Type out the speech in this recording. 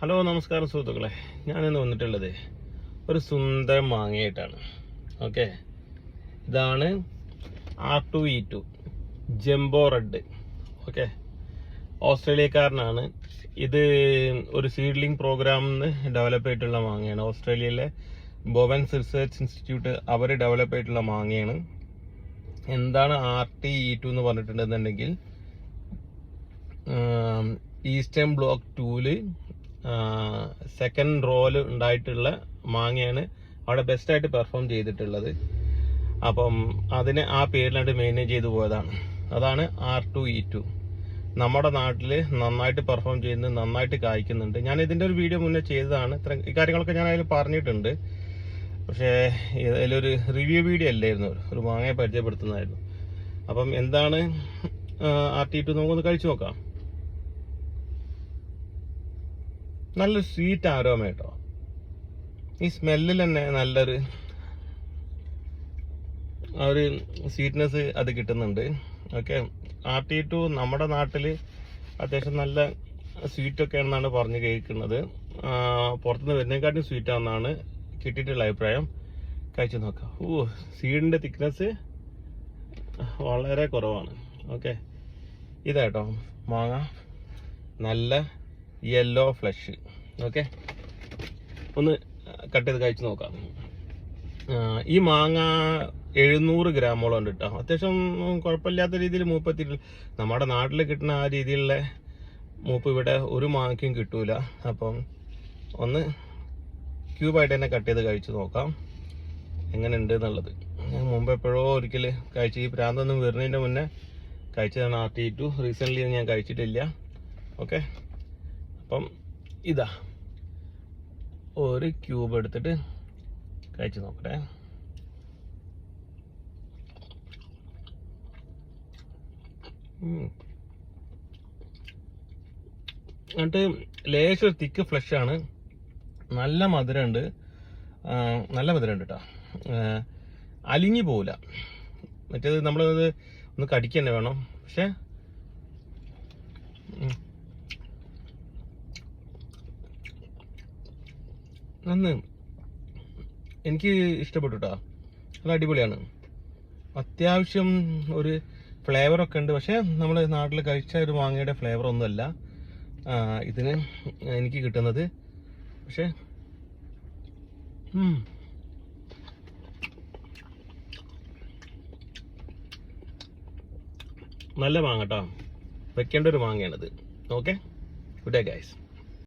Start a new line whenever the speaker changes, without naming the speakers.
Hello നമസ്കാരം സുഹൃത്തുക്കളെ. ഞാനിന്ന് വന്നിട്ടുള്ളത് ഒരു സുന്ദര മാങ്ങയായിട്ടാണ്. ഓക്കെ? ഇതാണ് R two E two jumbo red. Okay? ഓസ്ട്രേലിയക്കാരനാണ്. ഇത് ഒരു സീഡ്ലിംഗ് പ്രോഗ്രാമിൽ നിന്ന് ഡെവലപ്പ് ആയിട്ടുള്ള മാങ്ങയാണ്. ഓസ്ട്രേലിയയിലെ ബോവൻസ് റിസർച്ച് ഇൻസ്റ്റിറ്റ്യൂട്ട് അവർ ഡെവലപ്പ് ആയിട്ടുള്ള മാങ്ങയാണ്. എന്താണ് ആർ ടി ഇ ടു എന്ന് പറഞ്ഞിട്ടുണ്ടെന്നുണ്ടെങ്കിൽ eastern block tool second roll ഉണ്ടായിട്ടുള്ള മാങ്ങയാണ് അവിടെ ബെസ്റ്റായിട്ട് പെർഫോം ചെയ്തിട്ടുള്ളത്. അപ്പം അതിനെ ആ പേരിലായിട്ട് മെയിന്റെയിൻ ചെയ്തു പോയതാണ്. അതാണ് ആർ ടു ഇ ടു നമ്മുടെ നാട്ടിൽ നന്നായിട്ട് പെർഫോം ചെയ്യുന്നത് നന്നായിട്ട് കായ്ക്കുന്നുണ്ട്. ഞാൻ ഇതിന്റെ ഒരു വീഡിയോ മുന്നേ ചെയ്തതാണ്. ഇത്ര ഇക്കാര്യങ്ങളൊക്കെ കാര്യങ്ങളൊക്കെ ഞാൻ അതിൽ പറഞ്ഞിട്ടുണ്ട്. പക്ഷേ ഇതിലൊരു റിവ്യൂ വീഡിയോ അല്ലായിരുന്നു. ഒരു മാങ്ങയെ പരിചയപ്പെടുത്തുന്നതായിരുന്നു. അപ്പം എന്താണ് ആർ ടി ടു നമുക്കൊന്ന് കഴിച്ചു നോക്കാം. നല്ലൊരു സ്വീറ്റ് ആരോമ കേട്ടോ ഈ സ്മെല്ലിൽ തന്നെ നല്ലൊരു ആ ഒരു സ്വീറ്റ്നെസ് അത് കിട്ടുന്നുണ്ട്. ഓക്കെ ആർ ടി ടു നമ്മുടെ നാട്ടിൽ അത്യാവശ്യം നല്ല സ്വീറ്റ് ഒക്കെ ആണെന്നാണ് പറഞ്ഞ് കേൾക്കുന്നത്. പുറത്തുനിന്ന് വരുന്നതിനെക്കാട്ടും സ്വീറ്റ് ആണെന്നാണ് കിട്ടിയിട്ടുള്ള അഭിപ്രായം. കഴിച്ചു നോക്കാം. ഓ സീഡിന്റെ തിക്നെസ് വളരെ കുറവാണ്. ഓക്കെ ഇതാട്ടോ. മാങ്ങ. നല്ല യെല്ലോ ഫ്ലഷ് ഓക്കെ ഒന്ന് കട്ട് ചെയ്ത് കഴിച്ച് നോക്കാം. ഈ മാങ്ങ എഴുന്നൂറ് ഗ്രാമോളം ഉണ്ട് കേട്ടോ അത്യാവശ്യം കുഴപ്പമില്ലാത്ത രീതിയിൽ മൂപ്പത്തി നമ്മുടെ നാട്ടിൽ കിട്ടുന്ന ആ രീതിയിലുള്ള മൂപ്പ് ഇവിടെ ഒരു മാങ്ങയ്ക്കും കിട്ടൂല. അപ്പം ഒന്ന് ക്യൂബായിട്ട് തന്നെ കട്ട് ചെയ്ത് കഴിച്ച് നോക്കാം. എങ്ങനെയുണ്ട് എന്നുള്ളത്. ഞാൻ മുമ്പ് എപ്പോഴോ ഒരിക്കൽ കഴിച്ച് ഈ പ്രാന്തൊന്നും വരുന്നതിന്റെ മുന്നേ കഴിച്ചതാണ് ആർ ടി റീസെന്റ്ലി ഞാൻ കഴിച്ചിട്ടില്ല. ഓക്കെ അപ്പം ഇതാ ഒരു ക്യൂബ് എടുത്തിട്ട് കഴിച്ചു നോക്കട്ടെ. എന്നിട്ട് ലേശം തിക്ക് ഫ്ലഷ് ആണ്. നല്ല മധുരമുണ്ട്. നല്ല മധുരമുണ്ട് കേട്ടോ അലിഞ്ഞു പോവില്ല. മറ്റേത് നമ്മളത് ഒന്ന് കടിക്കന്നെ വേണം. പക്ഷെ ഉം. നന്ന് എനിക്ക് ഇഷ്ടപ്പെട്ടു കേട്ടോ നല്ല അടിപൊളിയാണ്. അത്യാവശ്യം ഒരു ഫ്ലേവറൊക്കെ ഉണ്ട്. പക്ഷേ നമ്മൾ നാട്ടിൽ കഴിച്ച ഒരു മാങ്ങയുടെ ഫ്ലേവർ ഒന്നുമല്ല. ഇതിന് എനിക്ക് കിട്ടുന്നത്. പക്ഷേ നല്ല മാങ്ങ കേട്ടോ വെക്കേണ്ട ഒരു മാങ്ങയാണിത്. ഓക്കെ? Good day guys.